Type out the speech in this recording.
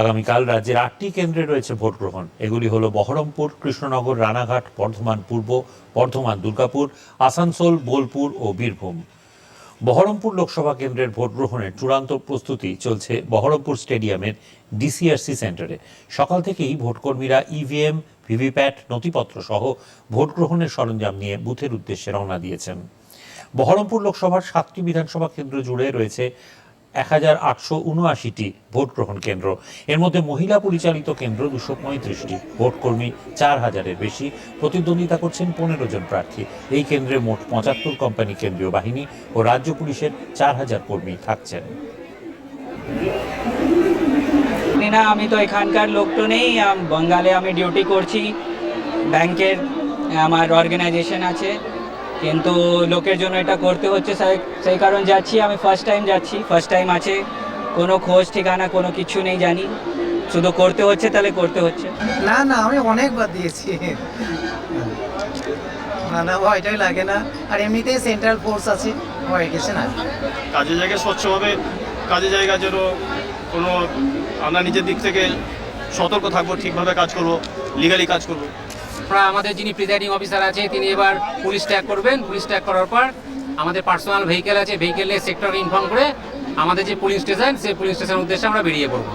আগামীকাল রাজ্যের আটটি কেন্দ্রে রয়েছে ভোট গ্রহণ। এগুলি হলো বহরমপুর, কৃষ্ণনগর, রানাঘাট, বর্ধমান পূর্ব, বর্ধমান, দুর্গাপুর, আসানসোল, বোলপুর ও বীরভূম। বহরমপুর লোকসভা কেন্দ্রের ভোট গ্রহণের চূড়ান্ত প্রস্তুতি চলছে বহরমপুর স্টেডিয়ামের ডিসিআরসি সেন্টারে। সকাল থেকেই ভোটকর্মীরা ইভিএম, ভিভিপ্যাট, নথিপত্র সহ ভোট গ্রহণের সরঞ্জাম নিয়ে বুথের উদ্দেশ্যে রওনা দিয়েছেন। বহরমপুর লোকসভার সাতটি বিধানসভা কেন্দ্র জুড়ে রয়েছে এক হাজার আটশো উনআশিটি ভোট গ্রহণ কেন্দ্র। এর মধ্যে মহিলা পরিচালিত কেন্দ্র দুশো পঁয়ত্রিশটি ভোটকর্মী চার হাজারের বেশি। প্রতিদ্বন্দ্বিতা করছেন পনেরো জন প্রার্থী। এই কেন্দ্রে মোট পঁচাত্তর কোম্পানি কেন্দ্রীয় বাহিনী ও রাজ্য পুলিশের চার হাজার কর্মী থাকছেন। না, আমি তো এখানকার লোক তো নেই। বঙ্গালে আমি ডিউটি করছি। ব্যাংকের আমার অর্গানাইজেশন আছে। কিন্তু লোকের জন্য এটা করতে হচ্ছে। সেই- সেই কারণ যাচ্ছি আমি ফার্স্ট টাইম যাচ্ছি। ফার্স্ট টাইম আছে। কোনো খোঁজ ঠিকানা কোনো কিছু নেই জানি। শুধু করতে হচ্ছে তাহলে করতে হচ্ছে। না না আমি অনেকবার দিয়েছি। না না ভয়টাই লাগে না। আর এমনিতেই সেন্ট্রাল ফোর্স আছে ভয় কিছু না। কাজের জায়গায় স্বচ্ছভাবে কাজের জায়গা যেন কোনো আমরা নিজের দিক থেকে সতর্ক থাকব ঠিকভাবে কাজ করব লিগালি কাজ করব। আমাদের যিনি প্রিজাইডিং অফিসার আছে, তিনি এবার পুলিশ ট্যাগ করবেন। পুলিশ ট্যাগ করার পর আমাদের পার্সোনাল ভেহিকেল আছে ভেহিকেল নিয়ে সেক্টরকে ইনফর্ম করে আমাদের যে পুলিশ স্টেশন সেই পুলিশ স্টেশনের উদ্দেশ্যে আমরা বেরিয়ে পড়ব।